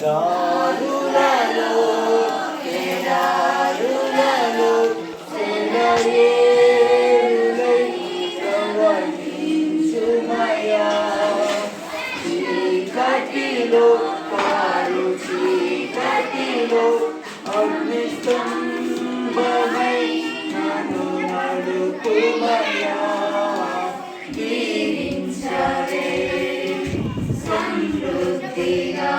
దారులలో కేదారులలో సెలయేరులై ప్రవహించుమయా చీకటిలో కారు చీకటిలో అగ్నిస్తంభమై నన్ను నడుపుమయా దీవించవే సమృద్ధిగా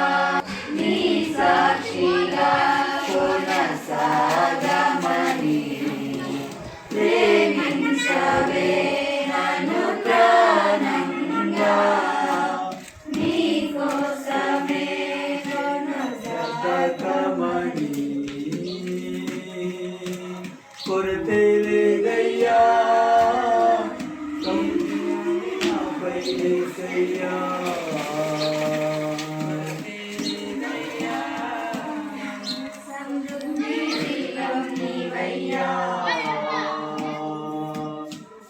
அடி ஒரு தெலுகையா செய்யா.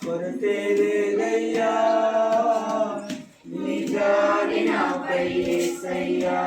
ஒரு தெலுகையா நிஜாரினா பையே செய்யா.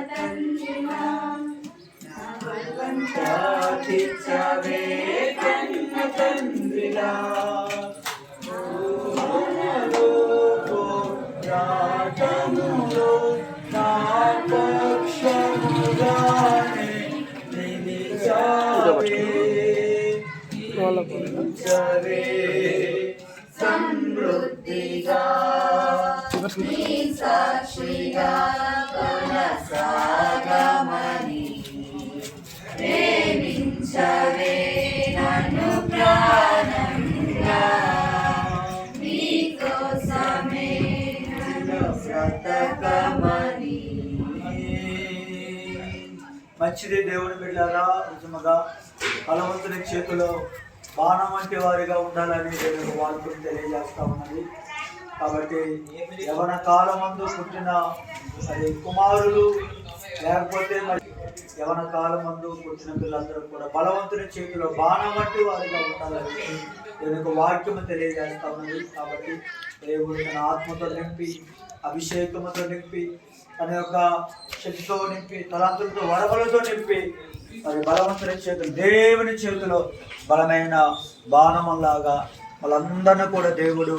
కన్న కన్న తండ్రిగా రాటములో నా నిలిచావే. సమృద్ధిగా నీ సాక్షిగా కొనసాగమని ప్రేమించవే నన్ను ప్రాణంగా నీకోసమే నన్ను బ్రతకమని మంచిది దేవుని బిడ్డారా నిజముగా బలవంతుని చేతిలో బాణం వంటి వారిగా ఉండాలని నేను వాక్యం తెలియజేస్తా ఉన్నది. కాబట్టి యవన కాలమందు పుట్టిన మరి కుమారులు లేకపోతే మరి యవన కాలమందు పుట్టిన పిల్లలందరూ కూడా బలవంతుని చేతిలో బాణం వంటి వారిగా ఉండాలని నేను వాక్యము వాక్యం తెలియజేస్తా ఉన్నది. కాబట్టి దేవుడు తన ఆత్మతో నింపి అభిషేకముతో నింపి తన యొక్క శక్తితో నింపి తలంతులతో వరవలతో నింపి మరి బలవంతుని చేతులు దేవుని చేతిలో బలమైన బాణములాగా వాళ్ళందరినీ కూడా దేవుడు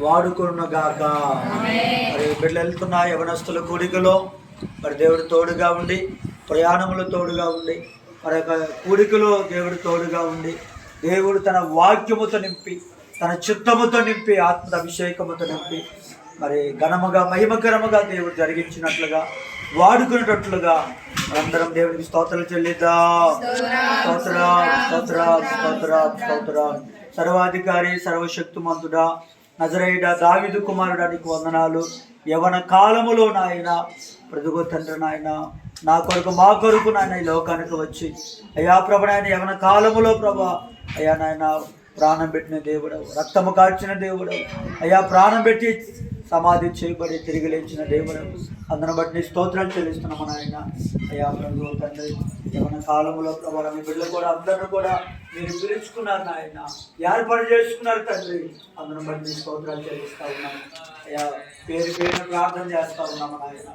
వాడుకున్నగాక మరి బిడ్డలు వెళ్తున్న యవనస్తుల కూడికలో మరి దేవుడు తోడుగా ఉండి ప్రయాణములు తోడుగా ఉండి మరి యొక్క కూడికలో దేవుడు తోడుగా ఉండి దేవుడు తన వాక్యముతో నింపి తన చిత్తముతో నింపి ఆత్మ అభిషేకముతో నింపి మరి ఘనముగా మహిమకరముగా దేవుడు జరిగించినట్లుగా వాడుకునేటట్లుగా అందరం దేవునికి స్తోత్రాలు చెల్లిద్దాం. స్తోత్ర స్తోత్ర స్తోత్ర స్తోత్ర సర్వాధికారి సర్వశక్తిమంతుడా నజరైడ దావిదు కుమారుడానికి వందనాలు. యవన కాలములో నాయన ప్రతిగో తండ్రి నాయన నా కొరకు మా కొరకు నాయన ఈ లోకానికి వచ్చి. అయ్యా ప్రభు నాయన యవన కాలములో ప్రభా అయ్యా నాయన ప్రాణం పెట్టిన దేవుడవు రక్తము కాల్చిన దేవుడవు. అయ్యా ప్రాణం పెట్టి సమాధి చేయబడి తిరిగి లేచిన దేవుడు అందరం బట్టి స్తోత్రాలు చెల్లిస్తున్నాం నాయన అయ్యా ప్రభు తండ్రి యవన కాలంలో ప్రభావ మీ బిడ్డలు కూడా అందరూ కూడా మీరు పిలుచుకున్నారు నాయన. ఏర్పాటు చేసుకున్నారు తండ్రి. అందరం బట్టి స్తోత్రాలు చెల్లిస్తా ఉన్నాము అయ్యా పేరు పేరున ప్రార్థన చేస్తా ఉన్నాము నాయన.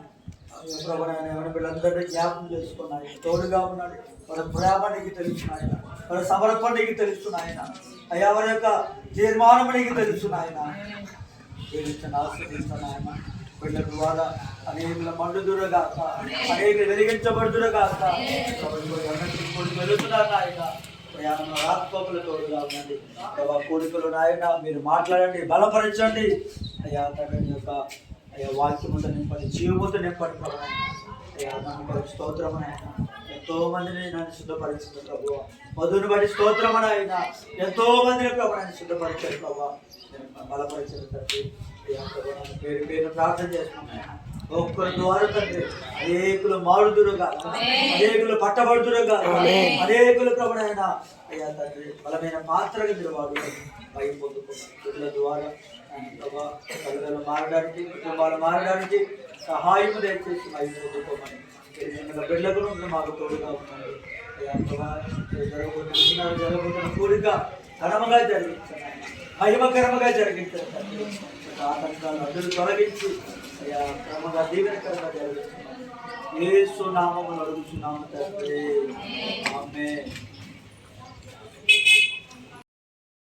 అయ్యా ప్రభు నాయన బిడ్డలందరినీ జ్ఞాపకం చేసుకున్నాయి. తోడుగా ఉన్నాడు. వాళ్ళ ప్రేమ నీకు వాళ్ళ సమర్పణకి తెలుస్తున్నాయన అయ్యా వారి యొక్క తీర్మానం నీకు తెలుస్తున్నాయన నాయన జీవించిన ఆస్వాదించిన ఆయన వీళ్ళ ద్వారా అనేకుల మండుదురుగాక అనేకులు వెలిగించబడుదురుగాక వెళుతున్నారు నాయన ప్రయాణంలో ఆత్మకుల ఉండండి ప్రభా కోరికలు నాయన మీరు మాట్లాడండి బలపరచండి అయ్యా తండ్రి యొక్క అయ్యా వాక్యముతో నింపండి జీవముతో నింపండి ప్రభా అయ్యా నన్ను స్తోత్రం ఎంతో మందిని నన్ను శుద్ధపరిచింది ప్రభు. మధుని బట్టి స్తోత్రం ఆయన ఎంతో మందిని ప్రభు నన్ను శుద్ధపరిచారు ప్రభు. బలపరిచిన తండ్రి పేరు పేరు ప్రార్థన చేస్తున్నాను ఒక్కరి ద్వారా తండ్రి అనేకులు మారుదురుగా అనేకులు పట్టబడుదురుగా అనేకులు ప్రభుడైన అయ్యా తండ్రి బలమైన పాత్రగా మీరు వాడు పై పొందుకున్నారు ద్వారా ప్రభా తల్లిదండ్రులు మారడానికి కుటుంబాలు మారడానికి సహాయం దయచేసి పై పొందుకోమని బిడ్డలకు మాకు తోడుగా ఉన్నారు అయ్యా జరగబోతున్న జరగబోతున్న కూడిక ఘనముగా జరిగించండి మహిమకరముగా జరిగించండి ఆటంకాలు అందరూ తొలగించి అయ్యా క్రమంగా దీవెనకరంగా జరిగిస్తున్నాం ఏ సునామములు అడుగుతున్నాము తండ్రి. అమ్మే